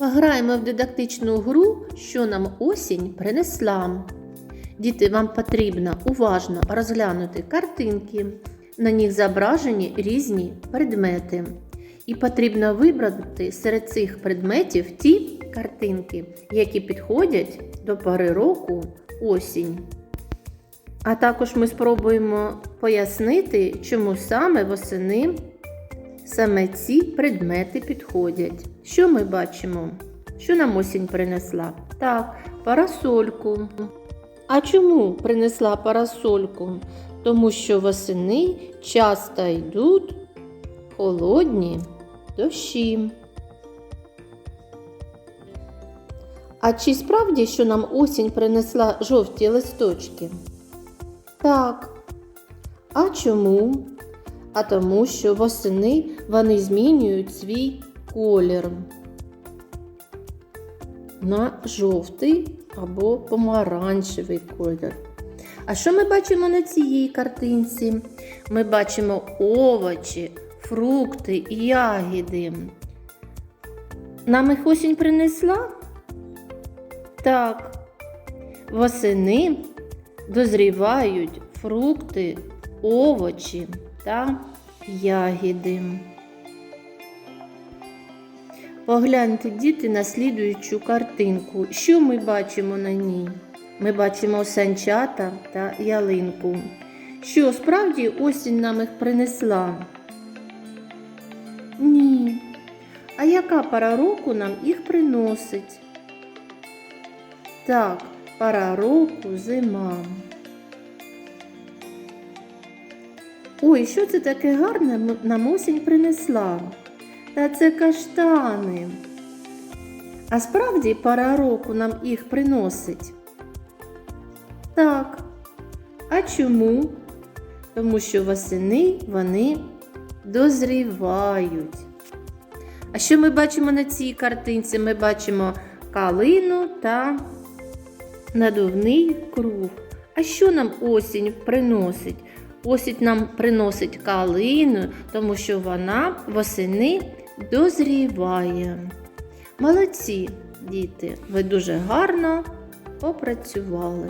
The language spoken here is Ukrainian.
Граємо в дидактичну гру, що нам осінь принесла. Діти, вам потрібно уважно розглянути картинки. На них зображені різні предмети. І потрібно вибрати серед цих предметів ті картинки, які підходять до пори року осінь. А також ми спробуємо пояснити, чому саме восени саме ці предмети підходять. Що ми бачимо? Що нам осінь принесла? Так, парасольку. А чому принесла парасольку? Тому що восени часто йдуть холодні дощі. А чи справді, що нам осінь принесла жовті листочки? Так. А чому? А тому, що восени вони змінюють свій колір на жовтий або помаранчевий колір. А що ми бачимо на цій картинці? Ми бачимо овочі, фрукти, ягіди. Нам їх осінь принесла? Так. Восени дозрівають фрукти, овочі та ягіди. Погляньте, діти, на слідуючу картинку. Що ми бачимо на ній? Ми бачимо санчата та ялинку. Що справді осінь нам їх принесла? Ні. А яка пора року нам їх приносить? Так, пора року зима. Ой, що це таке гарне нам осінь принесла? Та це каштани. А справді пора року нам їх приносить? Так. А чому? Тому що восени вони дозрівають. А що ми бачимо на цій картинці? Ми бачимо калину та надувний круг. А що нам осінь приносить? Осінь нам приносить калину, тому що вона восени дозріває. Молодці, діти, ви дуже гарно попрацювали.